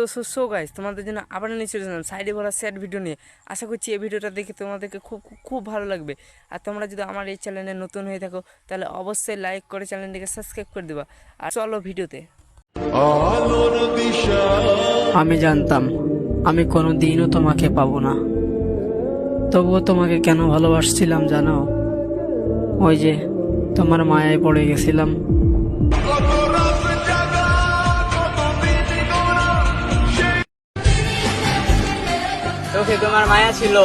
তো so guys তোমাদের জন্য আবার নিয়ে চলে এসেলাম সাইডে ভরা স্যাড ভিডিও নিয়ে। আশা করছি এই ভিডিওটা দেখে তোমাদেরকে খুব খুব- খুব ভালো লাগবে। আর তোমরা যদি আমার এই চ্যানেলে নতুন হয়ে থাকো তাহলে অবশ্যই লাইক করে চ্যানেলটিকে সাবস্ক্রাইব করে দেবা। আর চলো ভিডিওতে আমি জানতাম আমি কোনো দিনও তোমাকে পাবো না। তবুও তোমাকে কেন ভালোবাসছিলাম জানো? ওই যে তোমার মায়ায় পড়ে গেছিলাম। চোখে তোমার মায়া ছিল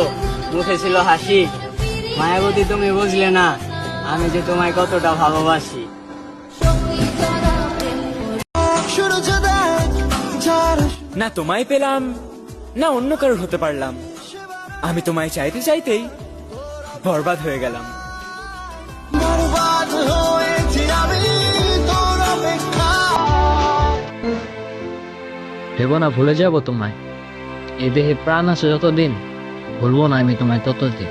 মুখে ছিল হাসি। মায়াবতী তুমি বুঝলে না আমি যে তোমায় কতটা ভালোবাসি। না তোমায় পেলাম না অন্য কারোর হতে পারলাম। আমি তোমায় চাইতে চাইতেই বরবাদ হয়ে গেলাম। ভেবো না ভুলে যাব তোমায়। এই দেহে প্রাণ আছে যতদিন ভুলবো না আমি তোমায় ততদিন।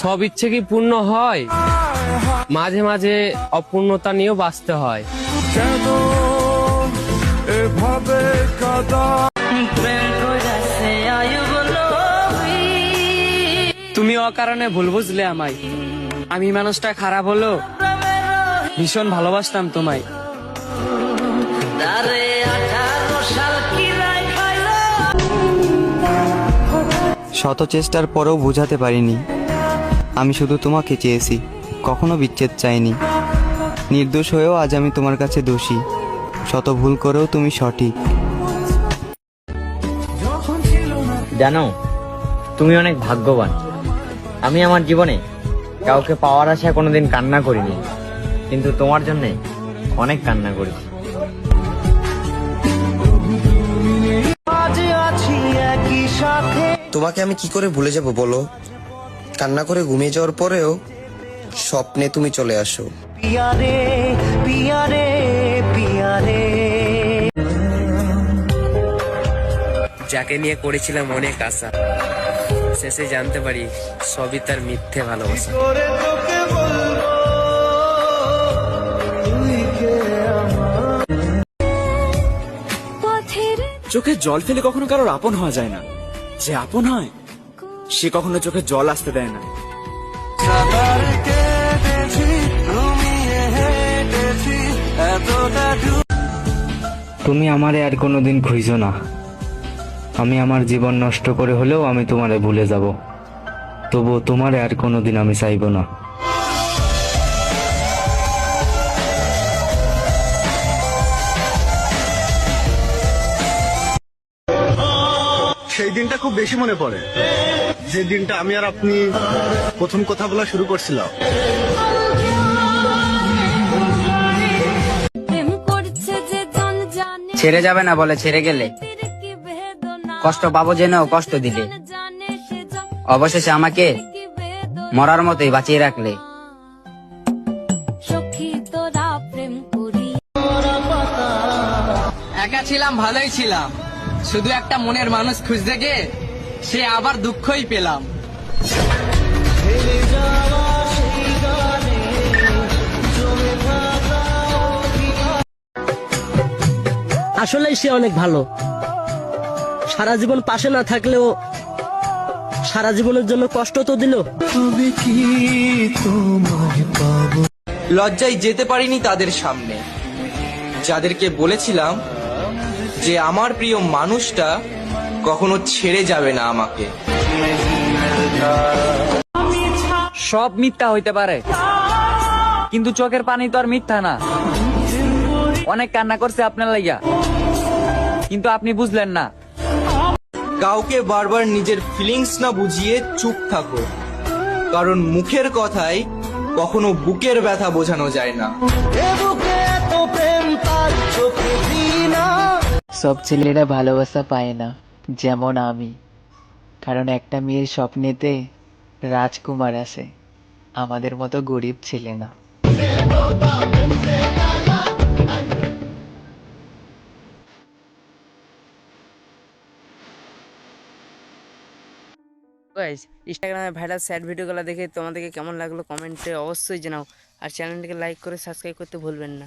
সব ইচ্ছে কি পূর্ণ হয়? মাঝে মাঝে অপূর্ণতা নিয়েও বাঁচতে হয়। তুমি অকারণে ভুল বুঝলে আমায়। আমি মানুষটা খারাপ হলো? ভীষণ ভালোবাসতাম তোমায়। শত চেষ্টার পরেও বোঝাতে পারিনি। আমি শুধু তোমাকে চেয়েছি কখনো বিচ্ছেদ চাইনি। নির্দোষ হয়েও আজ আমি তোমার কাছে দোষী। শত ভুল করেও তুমি সঠিক। জানো তুমি অনেক ভাগ্যবান। আমি আমার জীবনে কাউকে পাওয়ার আশায় কোনোদিন কান্না করিনি। কিন্তু তোমার জন্যে অনেক কান্না করেছি। তোমাকে আমি কি করে ভুলে যাব বলো? কান্না করে ঘুমিয়ে যাওয়ার পরেও স্বপ্নে তুমি চলে আসো। যাকে নিয়ে করেছিলাম অনেক আশা। শেষে জানতে পারি সবই তার মিথ্যে ভালোবাসা। চোখে জল ফেলে কখনো কারোর আপন হওয়া যায় না। যে আপন হয় সে কখনো চোখে জল আসতে দেয় না। তুমি আমারে আর কোনোদিন খুঁজো না। আমি আমার জীবন নষ্ট করে হলেও আমি তোমারে ভুলে যাব। তবুও তোমারে আর কোনোদিন আমি চাইব না। সেই দিনটা খুব বেশি মনে পড়ে। যে দিনটা আমি আর আপনি প্রথম কথা বলা শুরু করছিলাম। ছেড়ে যাবে না বলে ছেড়ে গেলে। কষ্ট পাবো জেনেও কষ্ট দিলে। অবশেষে আমাকে মরার মতোই বাঁচিয়ে রাখলে। একা ছিলাম ভালোই ছিলাম। শুধু একটা মনের মানুষ খুঁজতে গিয়ে সে আবার দুঃখই পেলাম। আসলেই সে অনেক ভালো। সারা জীবন পাশে না থাকলেও সারা জীবনের জন্য কষ্ট তো দিল। লজ্জায় যেতে পারিনি তাদের সামনে। যাদেরকে বলেছিলাম যে আমার প্রিয় মানুষটা কখনো ছেড়ে যাবে না আমাকে। সব মিথ্যা হইতে পারে। কিন্তু চোখের পানি তো আর মিথ্যা না। অনেক কান্না করছে আপনার লাইয়া কিন্তু আপনি বুঝলেন না। কাউকে বারবার নিজের ফিলিংস না বুঝিয়ে চুপ থাকো। কারণ মুখের কথায় কখনো বুকের ব্যথা বোঝানো যায় না। সব ছেলেরা ভালোবাসা পায় না যেমন আমি। কারণ একটা মেয়ের স্বপ্নেতে রাজকুমার আসে আমাদের মতো গরিব ছেলে না। গাইস ইনস্টাগ্রামে ভাইরাল স্যাড ভিডিওগুলো দেখে তোমাদেরকে কেমন লাগল? কমেন্টে অবশ্যই জানাও। আর চ্যানেলটিকে লাইক করে সাবস্ক্রাইব করতে ভুলবেন না।